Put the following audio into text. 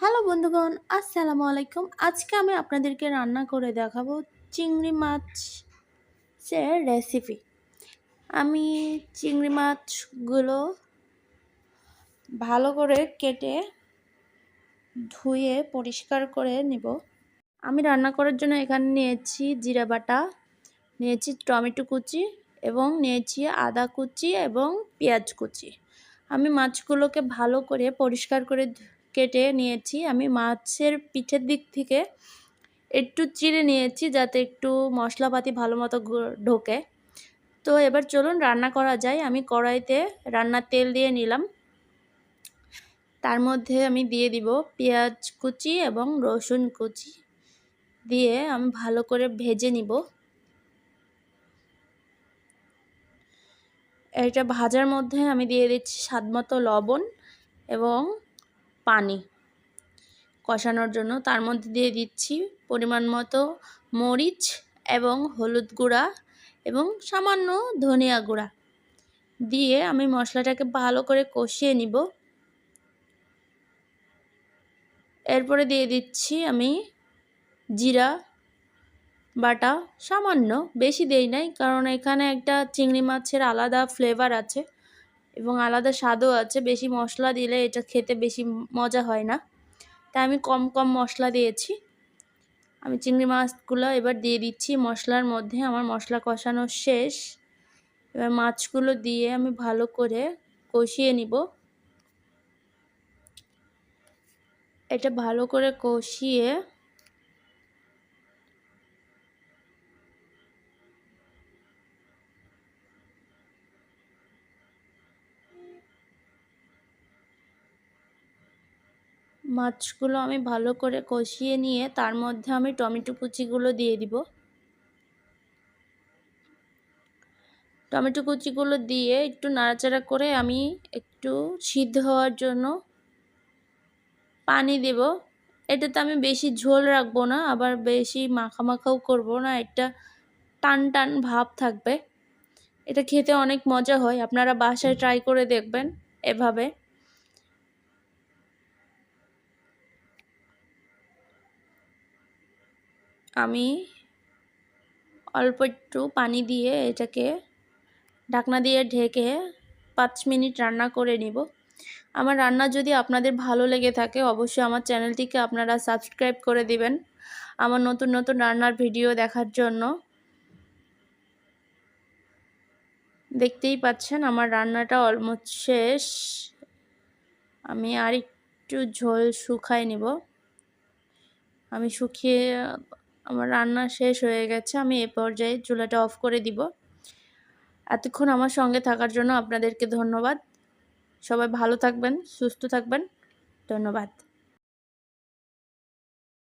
Hello বন্ধুগণ, আসসালামু আলাইকুম। আজকে আমি আপনাদেরকে রান্না করে দেখাবো চিংড়ি মাছের রেসিপি আমি চিংড়ি মাছগুলো ভালো করে কেটে ধুয়ে পরিষ্কার করে নিব। আমি রান্না করার জন্য এখানে নিয়েছি জিরা বাটা, নিয়েছি টমেটো কুচি এবং নিয়েছি আদা কুচি এবং পেঁয়াজ কুচি। আমি মাছগুলোকে ভালো করে পরিষ্কার করে কেটে নিয়েছি। আমি মাছের পিঠের দিক থেকে একটু চিড়ে নিয়েছি যাতে একটু মশলাপাতি ভালো মতো ঢোকে। তো এবার চলুন রান্না করা যায়। আমি কড়াইতে রান্নার তেল দিয়ে নিলাম। তার মধ্যে আমি দিয়ে দিব পেঁয়াজ কুচি এবং রসুন কুচি। দিয়ে আমি ভালো করে ভেজে নিব। এটা ভাজার মধ্যে আমি দিয়ে দিচ্ছি স্বাদমতো লবণ এবং পানি কষানোর জন্য। তার মধ্যে দিয়ে দিচ্ছি পরিমাণ মতো মরিচ এবং হলুদ গুঁড়া এবং সামান্য ধনিয়া গুঁড়া। দিয়ে আমি মশলাটাকে ভালো করে কষিয়ে নিব। এরপরে দিয়ে দিচ্ছি আমি জিরা বাটা। সামান্য, বেশি দেই নাই, কারণ এখানে একটা চিংড়ি মাছের আলাদা ফ্লেভার আছে। এবং আলাদা স্বাদও আছে। বেশি মশলা দিলে এটা খেতে বেশি মজা হয় না। তাই আমি কম কম মশলা দিয়েছি। আমি চিংড়ি মাছগুলো এবার দিয়ে দিচ্ছি। মশলার মধ্যে আমার মশলা কষানো শেষ। এবার মাছগুলো দিয়ে আমি ভালো করে কষিয়ে নিব। এটা ভালো করে কষিয়ে মাছগুলো আমি ভালো করে কষিয়ে নিয়ে তার মধ্যে আমি টমেটো কুচিগুলো দিয়ে দিব। টমেটো কুচিগুলো দিয়ে একটু নাড়াচাড়া করে আমি একটু সিদ্ধ হওয়ার জন্য পানি দেব। এটাতে আমি বেশি ঝোল রাখব না, আবার বেশি মাখা মাখাও করব না, একটা টান টান ভাব থাকবে। এটা খেতে অনেক মজা হয়, আপনারা বাসায় ট্রাই করে দেখবেন এভাবে। আমি অল্প একটু পানি দিয়ে এটাকে ঢাকনা দিয়ে ঢেকে পাঁচ মিনিট রান্না করে নিব। আমার রান্না যদি আপনাদের ভালো লেগে থাকে, অবশ্যই আমার চ্যানেলটিকে আপনারা সাবস্ক্রাইব করে দিবেন আমার নতুন নতুন রান্নার ভিডিও দেখার জন্য। দেখতেই পাচ্ছেন আমার রান্নাটা অলমোস্ট শেষ। আমি আর একটু ঝোল শুকাই নিব। আমি শুকিয়ে আমার রান্না শেষ হয়ে গেছে, আমি এ পর্যায়ে চুলাটা অফ করে দিব। এতক্ষণ আমার সঙ্গে থাকার জন্য আপনাদেরকে ধন্যবাদ। সবাই ভালো থাকবেন, সুস্থ থাকবেন। ধন্যবাদ।